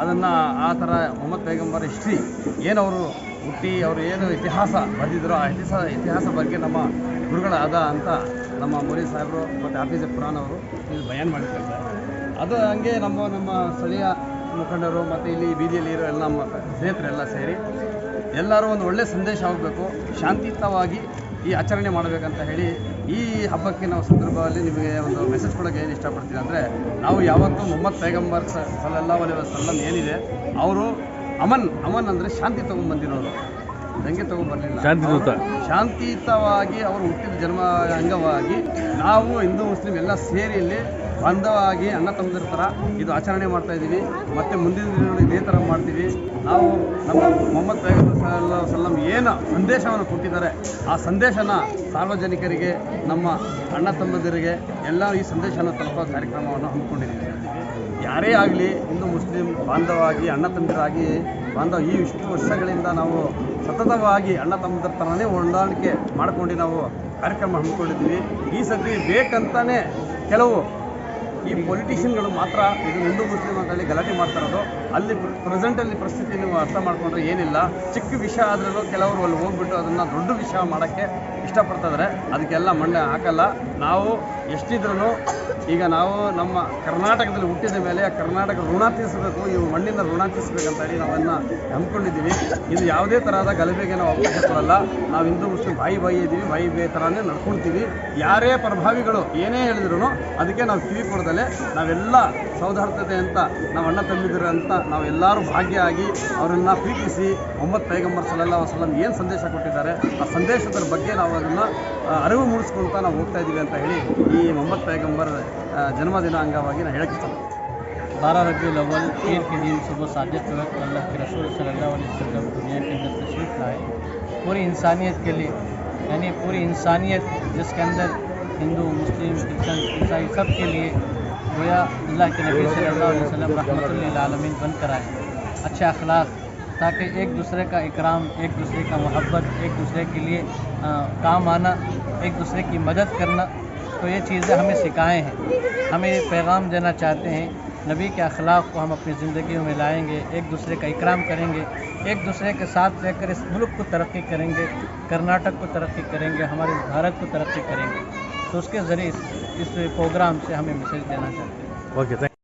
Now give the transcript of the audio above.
ಅದನ್ನು ಆ ಥರ ಮೊಹಮ್ಮದ್ ಪೈಗಂಬರ್ ಹಿಸ್ಟ್ರಿ ಏನವರು ಹುಟ್ಟಿ ಅವರು ಏನು ಇತಿಹಾಸ ಬರೆದಿದ್ರು ಆ ಇತಿಹಾಸ ಇತಿಹಾಸ ಬಗ್ಗೆ ನಮ್ಮ ಗುರುಗಳಾದ ಅಂತ ನಮ್ಮ ಮೋರಿ ಸಾಹೇಬರು ಮತ್ತು ಆಫೀಸ್ ಪುರಾಣ ಅವರು ಇಲ್ಲಿ ಬಯಾನ್ ಮಾಡಿದ್ದಾರೆ ಅದು ಹಂಗೆ ನಮ್ಮ ನಮ್ಮ ಸ್ಥಳೀಯ ಮುಖಂಡರು ಮತ್ತು ಇಲ್ಲಿ ಬೀದಿಯಲ್ಲಿ ಇರೋ ಎಲ್ಲ ನಮ್ಮ ಸ್ನೇಹಿತರೆಲ್ಲ ಸೇರಿ ಎಲ್ಲರೂ ಒಂದು ಒಳ್ಳೆಯ ಸಂದೇಶ ಆಗಬೇಕು. ಶಾಂತಿಯುತವಾಗಿ ಈ ಆಚರಣೆ ಮಾಡಬೇಕಂತ ಹೇಳಿ ಈ ಹಬ್ಬಕ್ಕೆ ನಾವು ಸಂದರ್ಭದಲ್ಲಿ ನಿಮಗೆ ಒಂದು ಮೆಸೇಜ್ ಕೊಡೋಕ್ಕೆ ಏನು ಇಷ್ಟಪಡ್ತೀನಿ. ಅಂದರೆ ನಾವು ಯಾವತ್ತೂ ಮೊಹಮ್ಮದ್ ಪೈಗಂಬರ್ ಸ ಅಲಿ ಅಲೈಹಿ ವಸಲ್ಲಂ ಏನಿದೆ ಅವರು ಅಮನ್ ಅಮನ್ ಅಂದರೆ ಶಾಂತಿ ತೊಗೊಂಡ್ಬಂದಿರೋರು. ದಂಗೆ ತೊಗೊಂಡ್ಬರಲಿಲ್ಲ. ಶಾಂತಿಯುತ. ಶಾಂತಿಯುತವಾಗಿ ಅವರು ಹುಟ್ಟಿದ ಜನ್ಮ ಅಂಗವಾಗಿ ನಾವು ಹಿಂದೂ ಮುಸ್ಲಿಂ ಎಲ್ಲ ಸೇರಿ ಇಲ್ಲಿ ಬಾಂಧವಾಗಿ ಅಣ್ಣ ತಮ್ಮದಿರ ಥರ ಇದು ಆಚರಣೆ ಮಾಡ್ತಾ ಇದ್ದೀವಿ. ಮತ್ತು ಮುಂದಿನ ದಿನಗಳಲ್ಲಿ ಇದೇ ಥರ ಮಾಡ್ತೀವಿ. ನಾವು ನಮ್ಮ ಮೊಹಮ್ಮದ್ ಸಲ್ಲಲ್ಲಾಹು ಅಲೈಹಿ ಏನು ಸಂದೇಶವನ್ನು ಕೊಟ್ಟಿದ್ದಾರೆ, ಆ ಸಂದೇಶನ ಸಾರ್ವಜನಿಕರಿಗೆ, ನಮ್ಮ ಅಣ್ಣ ತಮ್ಮದಿರಿಗೆ ಎಲ್ಲ ಈ ಸಂದೇಶನ ತಲುಪೋ ಕಾರ್ಯಕ್ರಮವನ್ನು ಹಮ್ಮಿಕೊಂಡಿದ್ದೀವಿ. ಯಾರೇ ಆಗಲಿ ಹಿಂದೂ, ಮುಸ್ಲಿಂ ಬಾಂಧವಾಗಿ, ಅಣ್ಣ ತಮ್ಮದಿರಾಗಿ, ಬಾಂಧವ ಈ ಇಷ್ಟು ವರ್ಷಗಳಿಂದ ನಾವು ಸತತವಾಗಿ ಅಣ್ಣ ತಮ್ಮದರ ಥರನೇ ಹೊಂದಾಣಿಕೆ ಮಾಡ್ಕೊಂಡು ನಾವು ಕಾರ್ಯಕ್ರಮ ಹಮ್ಮಿಕೊಂಡಿದ್ದೀವಿ. ಈ ಸತಿ ಬೇಕಂತಾನೆ ಕೆಲವು ಈ ಪೊಲಿಟಿಷಿಯನ್ಗಳು ಮಾತ್ರ ಇದು ಹಿಂದೂ ಮುಸ್ಲಿಂ ಅಂತ ಹೇಳಿ ಗಲಾಟೆ ಮಾಡ್ತಾ ಇರೋದು. ಅಲ್ಲಿ ಪ್ರೆಸೆಂಟಲ್ಲಿ ಪರಿಸ್ಥಿತಿ ನೀವು ಅರ್ಥ ಮಾಡ್ಕೊಂಡ್ರೆ ಏನಿಲ್ಲ. ಚಿಕ್ಕ ವಿಷಯ ಆದ್ರೂ ಕೆಲವರು ಅಲ್ಲಿ ಹೋಗ್ಬಿಟ್ಟು ಅದನ್ನು ದೊಡ್ಡ ವಿಷಯ ಮಾಡೋಕ್ಕೆ ಇಷ್ಟಪಡ್ತಾ ಇದ್ದಾರೆ ಅದಕ್ಕೆಲ್ಲ ಮಣ್ಣೆ ಹಾಕಲ್ಲ. ನಾವು ಎಷ್ಟಿದ್ರೂ ಈಗ ನಾವು ನಮ್ಮ ಕರ್ನಾಟಕದಲ್ಲಿ ಹುಟ್ಟಿದ ಮೇಲೆ ಕರ್ನಾಟಕ ಋಣ ತೀರಿಸಬೇಕು ಇವು ಮಣ್ಣಿನ ಋಣ ತೀರಿಸಬೇಕಂತ ಹೇಳಿ ನಾವನ್ನು ಹಮ್ಮಿಕೊಂಡಿದ್ದೀವಿ. ಇದು ಯಾವುದೇ ತರಹದ ಗಲಭೆಗೆ ನಾವು ಅವಕಾಶ ಕೊಡಲ್ಲ. ನಾವು ಹಿಂದೂ, ಮುಸ್ಲಿಂ, ಬಾಯಿ ಬಾಯಿ ಇದ್ದೀವಿ ಬಾಯಿ ಬೇ ಥರನೇ ನಡ್ಕೊಳ್ತೀವಿ ಯಾರೇ ಪ್ರಭಾವಿಗಳು ಏನೇ ಹೇಳಿದ್ರು ಅದಕ್ಕೆ ನಾವು ಕಿವಿ ಕೊಡದಲೆ ನಾವೆಲ್ಲ ಸೌಹಾರ್ದತೆ ಅಂತ, ನಾವು ಅಣ್ಣ ತಂಬಿದ್ರು ಅಂತ ನಾವೆಲ್ಲರೂ ಭಾಗ್ಯ ಆಗಿ ಅವರನ್ನು ಪ್ರೀತಿಸಿ ಮೊಹಮ್ಮದ್ ಪೈಗಂಬರ್ ಸಲ್ಲಲ್ಲಾಹು ವಸಲಂ ಏನು ಸಂದೇಶ ಕೊಟ್ಟಿದ್ದಾರೆ, ಆ ಸಂದೇಶದ ಬಗ್ಗೆ ನಾವು ಅದನ್ನು ಅರಿವು ಮೂಡಿಸ್ಕೊಳ್ತಾ ನಾವು ಹೋಗ್ತಾ ಇದ್ದೀವಿ ಅಂತ ಹೇಳಿ ಈ ಮೊಹಮ್ಮದ್ ಪೈಗಂಬರ್ ಜನ್ಮದಿನ ಅಂಗವಾಗಿ ನಾನು ಹೇಳಕ್ಕೆ ಇಷ್ಟಪಡ್ತೀನಿ बारह रबी अव्वल ईद के दिन सुबह साजिद वक्त अल्लाह के रसूल सल्लल्लाहु अलैहि वसल्लम दुनिया के अंदर तशरीफ़ लाए पूरी इंसानियत के लिए यानी पूरी इंसानियत जिसके अंदर हिंदू मुस्लिम क्रिश्चन ईसाई सब के लिए गोया अल्लाह के नबी सल्लल्लाहु अलैहि वसल्लम रहमतुल्लिल आलमीन बनकर आए अच्छे अखलाक ताकि एक दूसरे का इकराम एक दूसरे का मोहब्बत एक दूसरे के लिए आ, काम आना एक दूसरे की मदद करना तो ये चीज़ें हमें सिखाए हैं। हमें पैगाम देना चाहते हैं। नबी के अखलाक को हम अपनी ज़िंदगी में लाएँगे एक दूसरे का इकराम करेंगे एक दूसरे के साथ रहकर इस मुल्क को तरक्की करेंगे कर्नाटक को तरक्की करेंगे हमारे भारत को तरक्की करेंगे। तो उसके ज़रिए इस, इस प्रोग्राम से हमें मैसेज देना चाहते हैं। ओके